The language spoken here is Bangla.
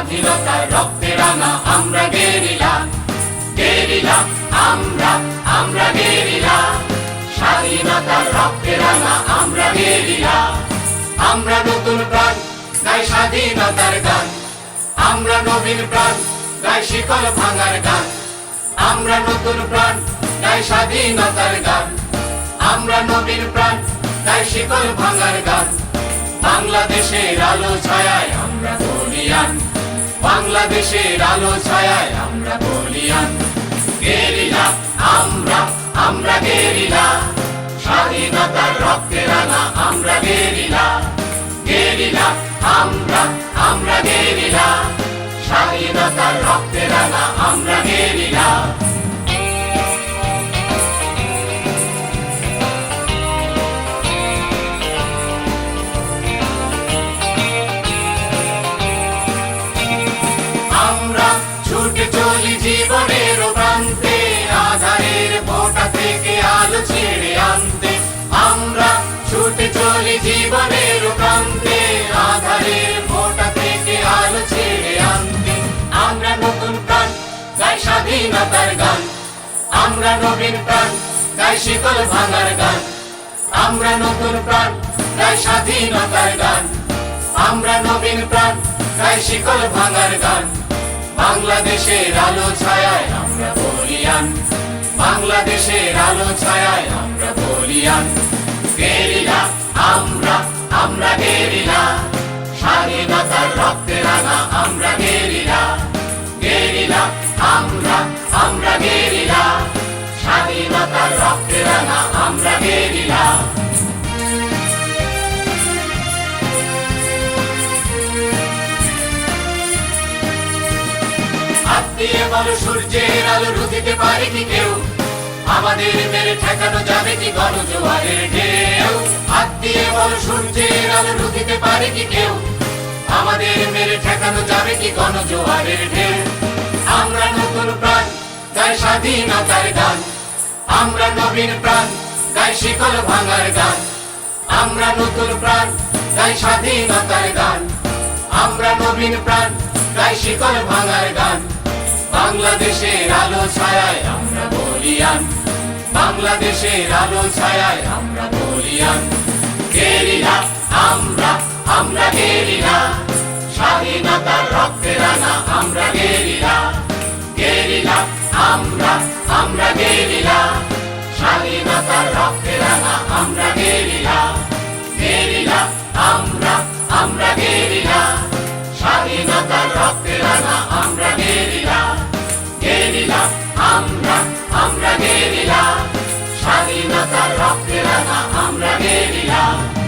রক্তে রাঙা আমরা গেরিলা। গেরিলা, আমরা আমরা গেরিলা। স্বাধীনতার রক্তে রাঙা আমরা গেরিলা। আমরা নতুন প্রাণ, গাই স্বাধীনতার গান। আমরা নবীন প্রাণ, গাই শিকল ভাঙার গান। আমরা নতুন প্রাণ, গাই স্বাধীনতার গান। আমরা নবীন প্রাণ, গাই শিকল ভাঙার গান। বাংলাদেশের আলো ছায়ায় আমরা বলিয়ান। বাংলাদেশের আলো ছায়ায় আমরা বলিয়ান। গেরিলা, আমরা আমরা গেরিলা। স্বাধীনতার রক্তে রাঙা আমরা গেরিলা। গেরিলা, আমরা আমরা গেরিলা। স্বাধীনতার রক্তে রাঙা আমরা গেরিলা। চলি জীবনের প্রান্তে আধারের ফোঁটা থেকে আলো ছেড়ে আনতে। আমরা নতুন প্রাণ গাই স্বাধীনতার গান। আমরা নবীন প্রাণ গাই শিকল ভাঙার গান। আমরা নতুন প্রাণ গাই স্বাধীনতার গান। আমরা নবীন প্রাণ গাই শিকল ভাঙার গান। বাংলাদেশের আলো ছায়ায় আমরা বলিয়ান। বাংলাদেশের আলো ছায়ায় আমরা বলিয়ান। আমরা গেরিলা, স্বাধীনতার রক্তে রাঙা আমরা গেরিলা গেরিলা, আমরা আমরা গেরিলা, স্বাধীনতার রক্তে রাঙা আমরা গেরিলা। হাত দিয়ে সূর্যের আলো রুদিতে পারে কি কেউ? আমাদের মেরে ঠেকানো যাবে কি গণজোয়ারের ঢেউ? হাত দিয়ে বলো সূর্যের আলো রুদিতে পারে কি কেউ? আমাদের মেরে ঠেকানো যাবে কি গণজোয়ারের ঢেউ? আমরা নতুন প্রাণ গাই স্বাধীনতার গান। আমরা নবীন প্রাণ গাই শিকল ভাঙার গান। আমরা নতুন প্রাণ গাই স্বাধীনতার গান। আমরা নবীন প্রাণ গাই শিকল ভাঙার গান। বাংলাদেশের আলো ছায়ায় আমরা বলিয়ান। বাংলাদেশের আলো ছায় আমরা বলিয়ান। গেরিলা, আমরা আমরা গেরিলা। স্বাধীনতার রক্তের আনা, আমরা গেরিলা। গেরিলা, আমরা আমরা গেরিলা। স্বাধীনতার রক্তের আনা, আমরা গেরিলা। গেরিলা, আমরা আমরা গেরিলা। স্বাধীনতার রক্তের আনা, আমরা তার রক্তে রাঙা আমরা বেরিলাম